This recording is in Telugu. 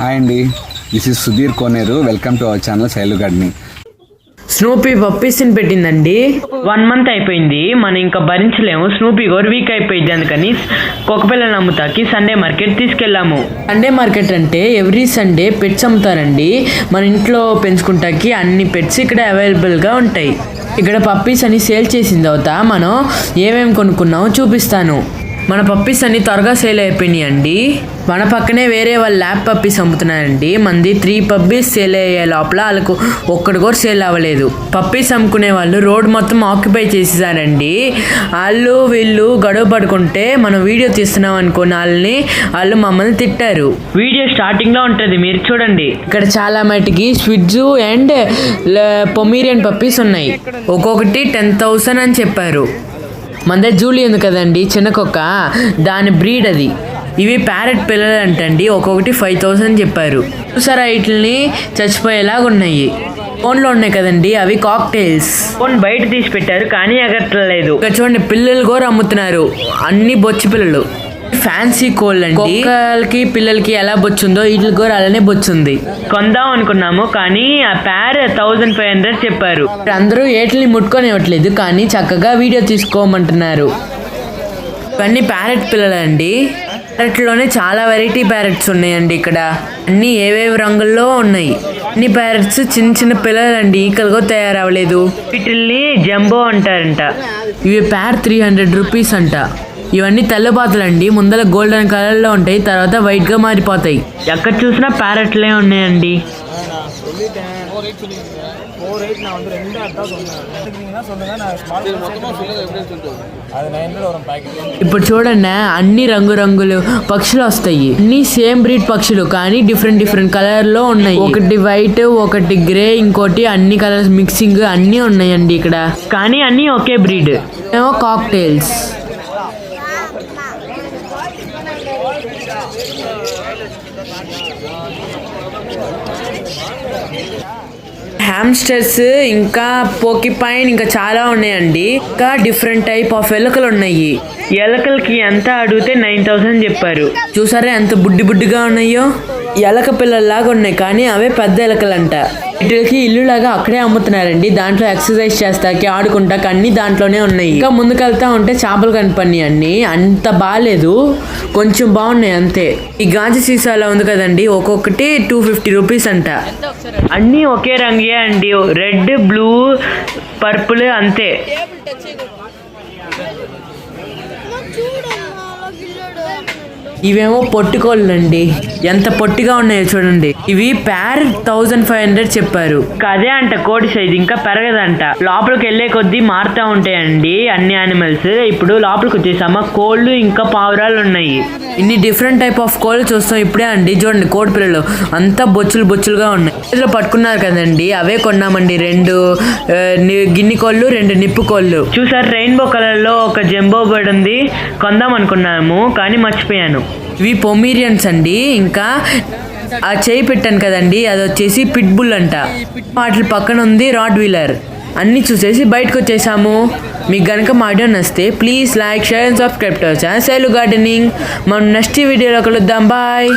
హాయ్ అండి this is Sudheer Koneru. Welcome to our channel Shailu gardening Snoopy పప్పీస్ని పెట్టిందండి. వన్ మంత్ అయిపోయింది. మనం ఇంకా భరించలేము. స్నూపీ ఒక వీక్ అయిపోయింది. అందుకని కుక్కపిల్లలు అమ్ముతాకి సండే మార్కెట్ తీసుకెళ్ళాము. సండే మార్కెట్ అంటే ఎవ్రీ సండే పెట్స్ అమ్ముతారండి. మన ఇంట్లో పెంచుకుంటాకి అన్ని పెట్స్ ఇక్కడ అవైలబుల్గా ఉంటాయి. ఇక్కడ పప్పీస్ అని సేల్ చేసిన తర్వాత మనం ఏమేమి కొనుక్కున్నామో చూపిస్తాను. మన పప్పీస్ అన్ని త్వరగా సేల్ అయిపోయినాయి అండి మన పక్కనే వేరే వాళ్ళ ల్యాబ్ పప్పీస్ అమ్ముతున్నారండి. మంది త్రీ పప్పీస్ సేల్ అయ్యే లోపల వాళ్ళకు ఒక్కటి కూడా సేల్ అవ్వలేదు. పప్పీస్ అమ్ముకునే వాళ్ళు రోడ్ మొత్తం ఆక్యుపై చేసేసారండి. వాళ్ళు వీళ్ళు గొడవ పడుకుంటే మనం వీడియో తీస్తున్నాం అనుకున్న వాళ్ళని వాళ్ళు మమ్మల్ని తిట్టారు. వీడియో స్టార్టింగ్లో ఉంటది మీరు చూడండి. ఇక్కడ చాలా మటుకి స్విట్జు అండ్ పొమీరియన్ పప్పీస్ ఉన్నాయి. ఒక్కొక్కటి టెన్ థౌసండ్ అని చెప్పారు. మన జూలీ ఉంది కదండి చిన్న కుక్క. దాని బ్రీడ్ అది. ఇవి ప్యారెట్ పిల్లలు అంటండి ఒక్కొక్కటి ఫైవ్ థౌసండ్ చెప్పారు. చూసారా వీటిని చచ్చిపోయేలాగా ఉన్నాయి. ఫోన్లో ఉన్నాయి కదండి అవి కాక్టైల్స్. ఫోన్ బయట తీసి పెట్టారు కానీ ఇక్కడ చూడండి పిల్లలు కూడా అమ్ముతున్నారు. అన్ని బొచ్చి పిల్లలు. ఫ్యాన్సీ కోల్ అండి కుక్కలకి పిల్లలకి ఎలా బొచ్చుందో వీటికి కూడా అలానే బొచ్చుంది. కొందాం అనుకున్నాము కానీ ఆ పేర్ థౌజండ్ ఫైవ్ హండ్రెడ్ చెప్పారు. అందరూ ఏటిని ముట్టుకొనివ్వట్లేదు కానీ చక్కగా వీడియో తీసుకోమంటున్నారు. ఇవన్నీ ప్యారెట్ పిల్లలండి. ప్యారెట్లోనే చాలా వెరైటీ ప్యారెట్స్ ఉన్నాయండి ఇక్కడ. అన్ని ఏవేవి రంగుల్లో ఉన్నాయి. అన్ని ప్యారెట్స్ చిన్న చిన్న పిల్లలండి ఈకలుగా తయారవ్వలేదు. వీటిల్ని జంబో అంటారంట. ఇవి ప్యార్ త్రీ హండ్రెడ్ రూపీస్ అంట. ఇవన్నీ తెల్లపాతలు అండి ముందర గోల్డెన్ కలర్లో ఉంటాయి తర్వాత వైట్గా మారిపోతాయి. ఎక్కడ చూసినా ప్యారెట్లే ఉన్నాయండి. ఇప్పుడు చూడండి అన్ని రంగురంగులు పక్షులు వస్తాయి. అన్ని సేమ్ బ్రీడ్ పక్షులు కానీ డిఫరెంట్ డిఫరెంట్ కలర్లో ఉన్నాయి. ఒకటి వైట్ ఒకటి గ్రే ఇంకోటి అన్ని కలర్స్ మిక్సింగ్ అన్ని ఉన్నాయండి ఇక్కడ. కానీ అన్ని ఒకే బ్రీడ్. ఏమో కాక్టైల్స్. హ్యామ్స్టర్స్ ఇంకా పోకిపైన్ ఇంకా చాలా ఉన్నాయండి. ఇంకా డిఫరెంట్ టైప్ ఆఫ్ ఎలకలు ఉన్నాయి. ఎలకలకి ఎంత అడిగితే నైన్ థౌసండ్ చెప్పారు. చూసారా ఎంత బుడ్డి బుడ్డిగా ఉన్నాయో? ఎలక పిల్లల్లాగా ఉన్నాయి కానీ అవే పెద్ద ఎలకలంట. వీటికి ఇల్లు లాగా అక్కడే అమ్ముతున్నారండి. దాంట్లో ఎక్సర్సైజ్ చేస్తాకి ఆడుకుంటాకి అన్ని దాంట్లోనే ఉన్నాయి. ఇంకా ముందుకెళ్తా ఉంటే చేపలు కనిపడినాయి అన్ని అంత బాగాలేదు కొంచెం బాగున్నాయి అంతే. ఈ గాజు సీసాలో ఉంది కదండి ఒక్కొక్కటి టూ ఫిఫ్టీ రూపీస్ అంట. అన్నీ ఒకే రంగే అండి. రెడ్ బ్లూ పర్పుల్ అంతే. ఇవేమో పొట్టికోళ్ళు అండి ఎంత పొట్టిగా ఉన్నాయో చూడండి. ఇవి పేర్ థౌజండ్ ఫైవ్ హండ్రెడ్ చెప్పారు. అదే అంట కోడి సైజ్ ఇంకా పెరగదంట. లోపలికి వెళ్ళే కొద్దీ మారుతా ఉంటాయండి అన్ని యానిమల్స్ ఇప్పుడు లోపలికి వచ్చేసామా కోళ్ళు ఇంకా పావురాలు ఉన్నాయి. ఇన్ని డిఫరెంట్ టైప్ ఆఫ్ కోళ్ళు చూస్తాం ఇప్పుడే అండి. చూడండి కోడి పిల్లలు అంతా బొచ్చులు బొచ్చులుగా ఉన్నాయి. పట్టుకున్నారు కదండి అవే కొన్నామండి. రెండు గిన్నె కోళ్ళు రెండు నిప్పు కోళ్ళు. చూసారు రెయిన్బో కలర్లో ఒక జంబో బర్డ్ ఉంది. కొందాం అనుకున్నాము కానీ మర్చిపోయాను. ఇవి పొమీరియన్స్ అండి. ఇంకా ఆ చేయి పెట్టాను కదండి అది వచ్చేసి పిట్బుల్ అంట. వాటి పక్కన ఉంది రాడ్ వీలర్. అన్ని చూసేసి బయటకు వచ్చేసాము. మీకు కనుక మా వీడియో నచ్చితే please like share and subscribe to our channel. Selu gardening. మనం నెక్స్ట్ వీడియోలో కలుద్దాం. బాయ్.